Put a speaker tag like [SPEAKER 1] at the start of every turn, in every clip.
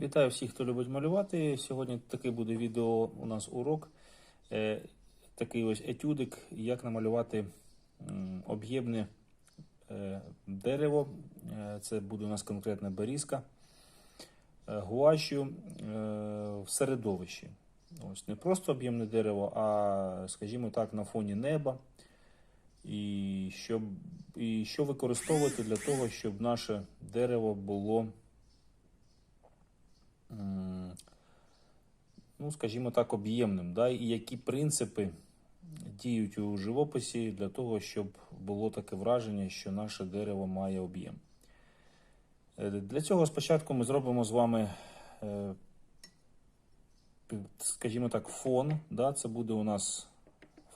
[SPEAKER 1] Вітаю всіх, хто любить малювати. Сьогодні такий буде відео у нас урок. Е, такий ось етюдик, як намалювати об'ємне е, дерево. Е, це буде у нас конкретна берізка. Гуашю в середовищі. Ось не просто об'ємне дерево, а, скажімо так, на фоні неба. І, щоб, і що використовувати для того, щоб наше дерево було ну, скажімо так, об'ємним, да? і які принципи діють у живописі для того, щоб було таке враження, що наше дерево має об'єм. Е, Для цього спочатку ми зробимо з вами, е, скажімо так, фон. Да? Це буде у нас,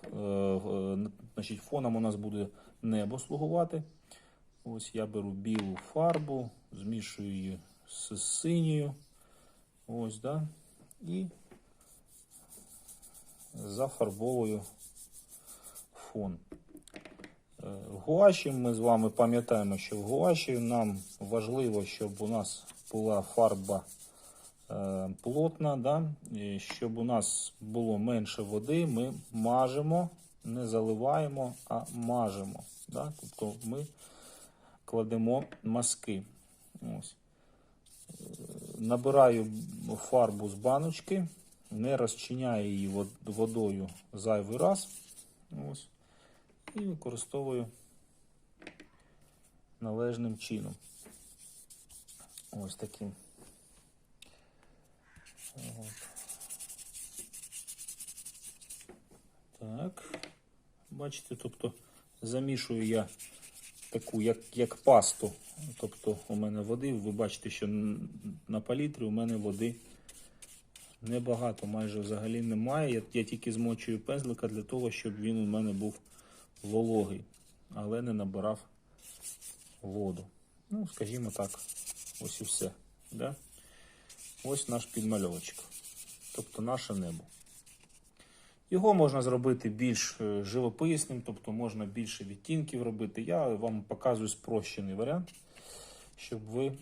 [SPEAKER 1] е, значить, фоном у нас буде небо слугувати. Ось я беру білу фарбу, змішую її з синьою. Ось, да. І зафарбовую фон. Е, В гуаші ми з вами пам'ятаємо, що в гуаші нам важливо, щоб у нас була фарба е, плотна, да? і щоб у нас було менше води, ми мажемо, не заливаємо, а мажемо. Да? Тобто ми кладемо мазки. Ось набираю фарбу з баночки, не розчиняю її водою зайвий раз. Ось, і використовую належним чином. Ось таким. От. Так. Бачите, тобто замішую я таку, як, як пасту. Тобто у мене води, ви бачите, що на палітрі у мене води небагато, майже взагалі немає. Я, я тільки змочую пензлика для того, щоб він у мене був вологий, але не набирав воду. Ну, скажімо так, ось і все. Да? Ось наш підмальовочок. Тобто наше небо. Його можна зробити більш е, живописним, тобто можна більше відтінків робити. Я вам показую спрощений варіант, щоб ви, е,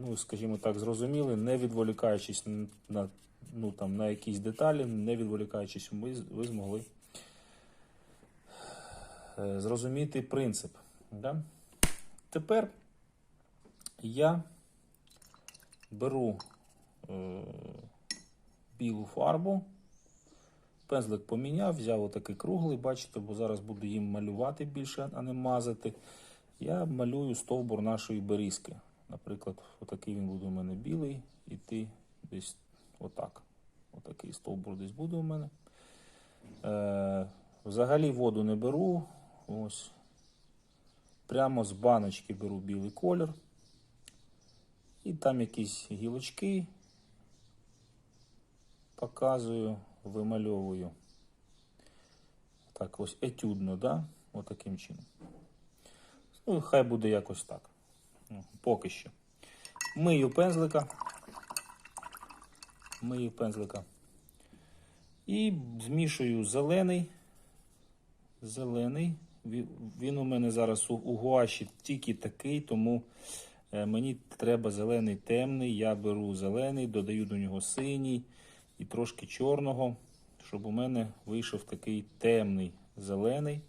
[SPEAKER 1] ну, скажімо так, зрозуміли, не відволікаючись на, ну, там, на якісь деталі, не відволікаючись, ви, ви змогли е, зрозуміти принцип. Да? Тепер я беру е, білу фарбу. Пензлик поміняв, взяв отакий круглий, бачите, бо зараз буду їм малювати більше, а не мазати. Я малюю стовбур нашої берізки. Наприклад, отакий він буде у мене білий, іти десь отак. Отакий стовбур десь буде у мене. Е, взагалі воду не беру. Ось. Прямо з баночки беру білий колір. І там якісь гілочки показую, вимальовую. Так, ось етюдно, да? Отаким чином. Ну, хай буде якось так. Ну, Поки що. Мию пензлика. Мию пензлика. І змішую зелений. Зелений. Він у мене зараз у, гуаші тільки такий, тому е, мені треба зелений темний. Я беру зелений, додаю до нього синій і трошки чорного, щоб у мене вийшов такий темний зелений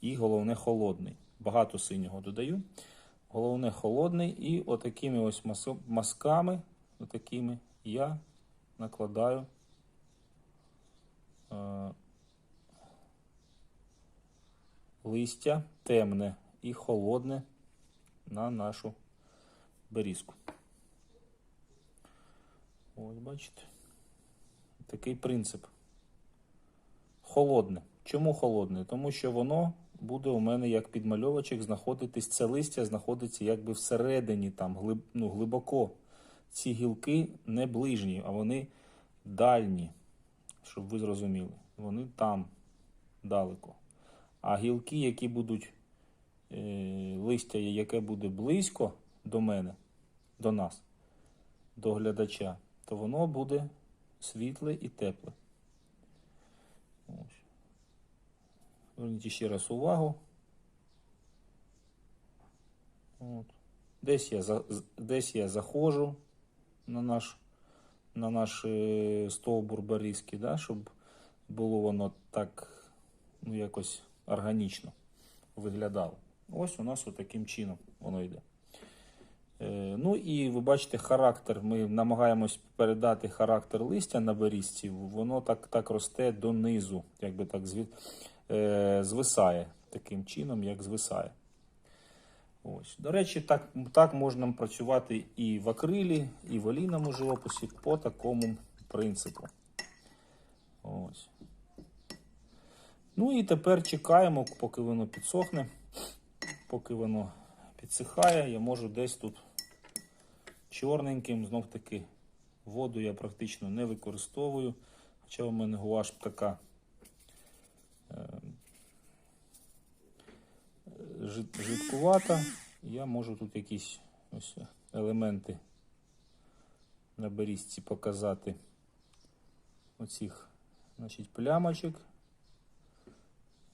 [SPEAKER 1] і головне холодний. Багато синього додаю. Головне холодний і отакими ось мазками, отакими я накладаю е, листя темне і холодне на нашу берізку. Ось бачите. Такий принцип. Холодне. Чому холодне? Тому що воно буде у мене як підмальовочок знаходитись, це листя знаходиться якби всередині, там, глиб, ну, глибоко. Ці гілки не ближні, а вони дальні, щоб ви зрозуміли. Вони там далеко. А гілки, які будуть, е, листя, яке буде близько до мене, до нас, до глядача, то воно буде світле і тепле. Зверніть ще раз увагу. От. Десь, я десь я заходжу, на наш, на наш е, стовбур барізки, да, щоб було воно так ну, якось органічно виглядало. Ось у нас таким чином воно йде. Е, Ну і ви бачите характер. Ми намагаємось передати характер листя на берізці. Воно так, так росте донизу, якби так е, звисає таким чином, як звисає. Ось. До речі, так, так можна працювати і в акрилі, і в олійному живописі по такому принципу. Ось. Ну і тепер чекаємо, поки воно підсохне, поки воно підсихає, я можу десь тут чорненьким, знов таки воду я практично не використовую. Хоча у мене гуаш така е, жидкувата. Я можу тут якісь ось елементи на берізці показати оцих значить, плямочок.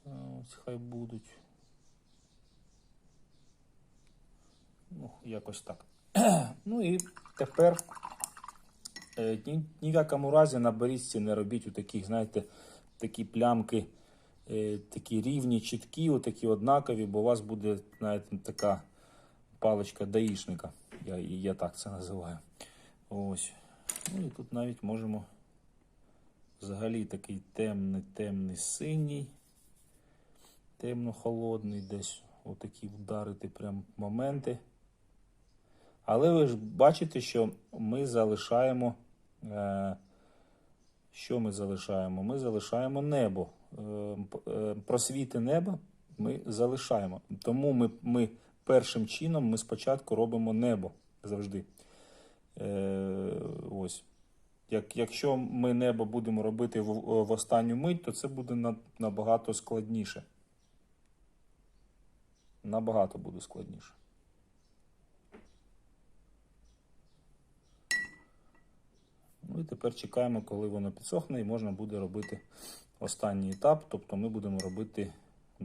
[SPEAKER 1] Е, Ось хай будуть. Ну, якось так. ну і тепер е, ні, ні в якому разі на берізці не робіть у таких, знаєте, такі плямки, е, такі рівні, чіткі, отакі однакові, бо у вас буде, знаєте, така паличка даїшника. Я, я так це називаю. Ось. Ну і тут навіть можемо взагалі такий темний, темний синій, темно-холодний, десь отакі вдарити прям моменти. Але ви ж бачите, що ми залишаємо. Е, що ми залишаємо? Ми залишаємо небо. Е, е, просвіти неба ми залишаємо. Тому ми, ми першим чином ми спочатку робимо небо завжди. Ось. Як, якщо ми небо будемо робити в, в останню мить, то це буде набагато складніше. Набагато буде складніше. Ну і тепер чекаємо, коли воно підсохне, і можна буде робити останній етап. Тобто ми будемо робити е,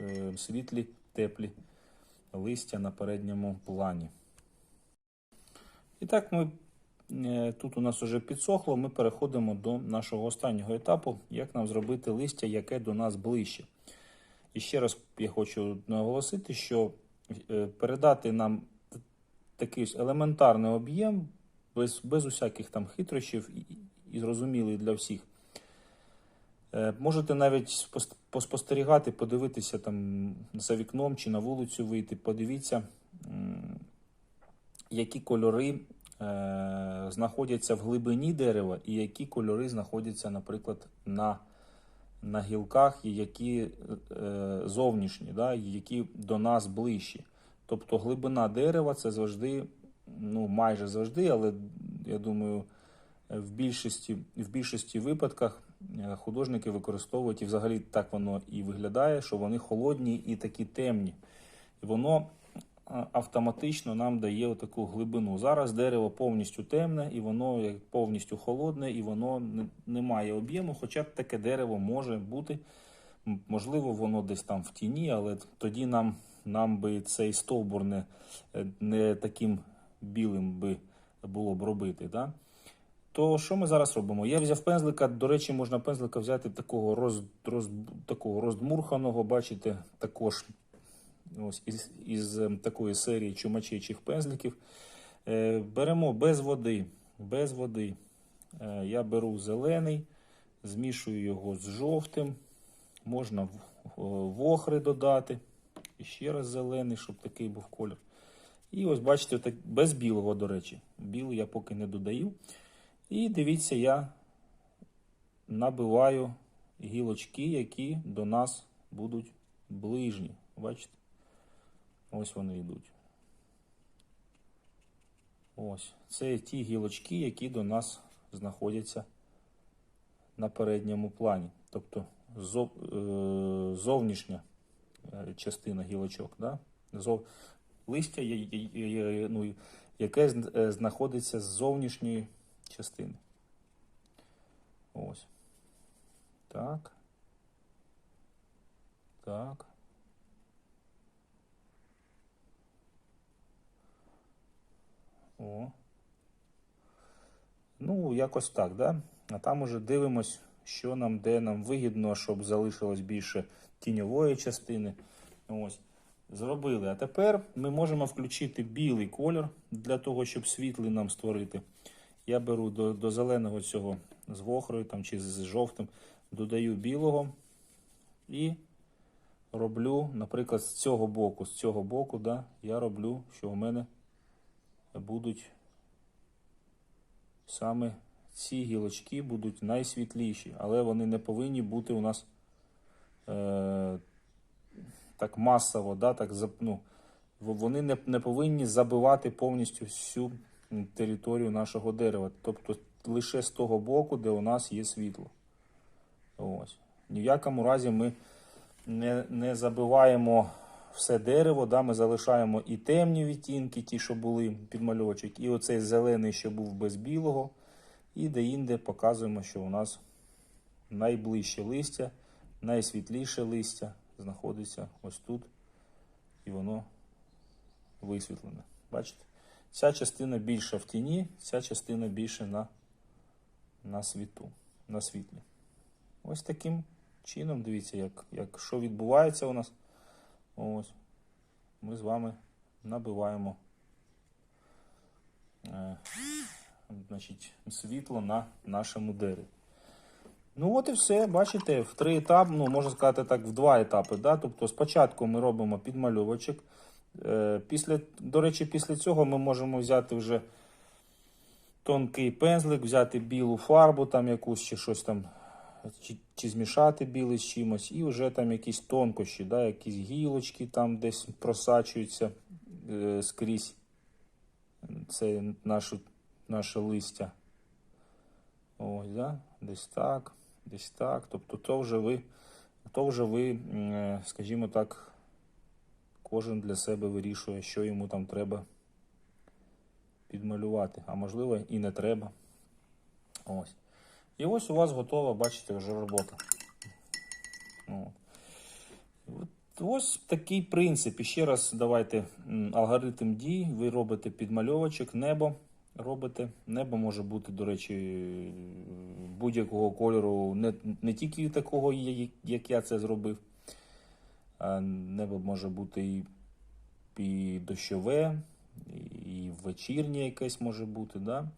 [SPEAKER 1] е, світлі, теплі листя на передньому плані. І так, ми, е, тут у нас вже підсохло, ми переходимо до нашого останнього етапу, як нам зробити листя, яке до нас ближче. І ще раз я хочу наголосити, що передати нам такий елементарний об'єм без, без усяких там хитрощів і, і зрозумілий для всіх. Е, Можете навіть поспостерігати, подивитися там за вікном чи на вулицю вийти, подивіться, які кольори е, знаходяться в глибині дерева і які кольори знаходяться, наприклад, на, на гілках, і які е, зовнішні, да, які до нас ближчі. Тобто глибина дерева це завжди, ну майже завжди, але я думаю, в більшості, в більшості випадках е, художники використовують, і взагалі так воно і виглядає, що вони холодні і такі темні. І воно автоматично нам дає таку глибину. Зараз дерево повністю темне, і воно повністю холодне, і воно не, має об'єму, хоча б таке дерево може бути. Можливо, воно десь там в тіні, але тоді нам, нам би цей стовбур не, не таким білим би було б робити. Да? То що ми зараз робимо? Я взяв пензлика. До речі, можна пензлика взяти такого роз, роз, такого роздмурханого, бачите, також ось із, із ем, такої серії чумачечих пензликів. Е, беремо без води. Без води. Е, я беру зелений, змішую його з жовтим. Можна о, вохри додати. І ще раз зелений, щоб такий був колір. І ось бачите, так, без білого, до речі. Білий я поки не додаю. І дивіться, я набиваю гілочки, які до нас будуть ближні. Бачите? Ось вони йдуть. Ось. Це ті гілочки, які до нас знаходяться на передньому плані. Тобто зов- е, зовнішня е, частина гілочок. Да? Зов... Листя, ну, яке е, знаходиться з зовнішньої частини. Ось. Так. Так. О. Ну, якось так, да? А там уже дивимось, що нам, де нам вигідно, щоб залишилось більше тіньової частини. Ось. Зробили. А тепер ми можемо включити білий колір для того, щоб світлий нам створити. Я беру до, до зеленого цього з вохрою там, чи з жовтим, додаю білого і роблю, наприклад, з цього боку, з цього боку, да, я роблю, що у мене будуть саме ці гілочки будуть найсвітліші, але вони не повинні бути у нас е, так масово, да, так, ну, вони не, не повинні забивати повністю всю територію нашого дерева. Тобто лише з того боку, де у нас є світло. Ось. Ні в якому разі ми не, не забиваємо все дерево, да, ми залишаємо і темні відтінки, ті, що були під мальовочок, і оцей зелений, що був без білого. І де-інде показуємо, що у нас найближче листя, найсвітліше листя знаходиться ось тут, і воно висвітлене. Бачите? Ця частина більше в тіні, ця частина більше на, на світу, на світлі. Ось таким чином, дивіться, як, як що відбувається у нас. Ось. Ми з вами набиваємо е, значить, світло на нашому дереві. Ну от і все, бачите, в три етапи, ну можна сказати так, в два етапи. Да? Тобто спочатку ми робимо підмальовочок. Е, Після, до речі, після цього ми можемо взяти вже тонкий пензлик, взяти білу фарбу, там якусь чи щось там, чи, чи змішати білий з чимось, і вже там якісь тонкощі, да? якісь гілочки там десь просачуються е, скрізь. Це наше, наше листя. Ось, да? Десь так, десь так. Тобто, то вже ви, то вже ви, е, скажімо так, кожен для себе вирішує, що йому там треба підмалювати. А можливо і не треба. Ось. І ось у вас готова, бачите, вже робота. От. От Ось такий принцип. І ще раз давайте алгоритм дій. Ви робите підмальовочок, небо робите. Небо може бути, до речі, будь-якого кольору, не, не тільки такого, як я це зробив. А небо може бути і, і дощове, і вечірнє якесь може бути. Да?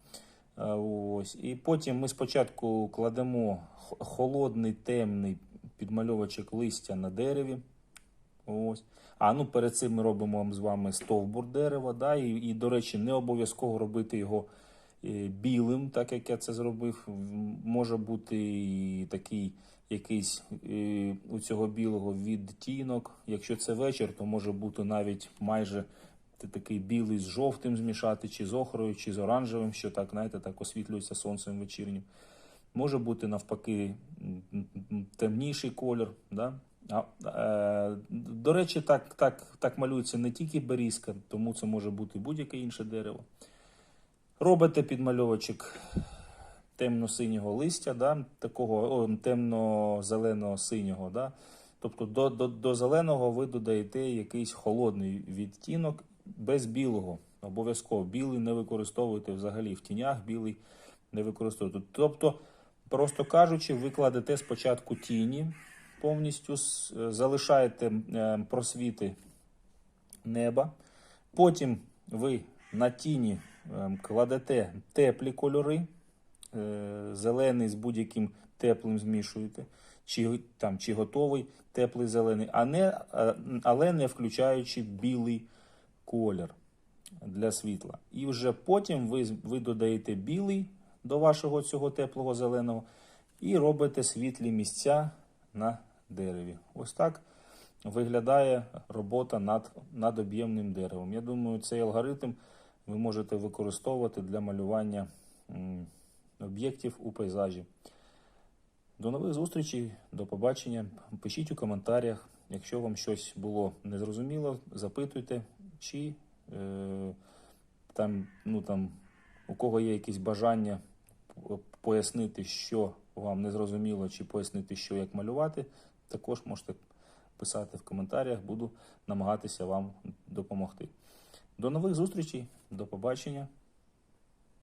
[SPEAKER 1] Ось. І потім ми спочатку кладемо холодний темний підмальовочок листя на дереві. Ось. А ну перед цим ми робимо з вами стовбур дерева. Да? І, і, до речі, не обов'язково робити його е, білим, так як я це зробив. Може бути і такий якийсь е, у цього білого відтінок. Якщо це вечір, то може бути навіть майже такий білий з жовтим змішати, чи з охрою, чи з оранжевим, що так, знаєте, так освітлюється сонцем вечірнім. Може бути навпаки темніший колір. Да? Е, до речі, так, так, так малюється не тільки берізка, тому це може бути будь-яке інше дерево. Робите підмальовочок темно-синього листя, да? такого о, темно-зеленого синього. Да? Тобто до, до, до зеленого ви додаєте якийсь холодний відтінок без білого. Обов'язково білий не використовуйте взагалі в тінях, білий не використовуйте. Тобто, просто кажучи, ви кладете спочатку тіні повністю, е, залишаєте е, просвіти неба. Потім ви на тіні ем, кладете теплі кольори, е, зелений з будь-яким теплим змішуєте, чи, там, чи готовий теплий зелений, а не, е, але не включаючи білий колір для світла. І вже потім ви, ви додаєте білий до вашого цього теплого зеленого і робите світлі місця на дереві. Ось так виглядає робота над, над об'ємним деревом. Я думаю, цей алгоритм ви можете використовувати для малювання об'єктів у пейзажі. До нових зустрічей, до побачення. Пишіть у коментарях, якщо вам щось було незрозуміло, запитуйте, чи е, там, ну, там, у кого є якісь бажання пояснити, що вам незрозуміло, чи пояснити, що як малювати, також можете писати в коментарях, буду намагатися вам допомогти. До нових зустрічей, до побачення.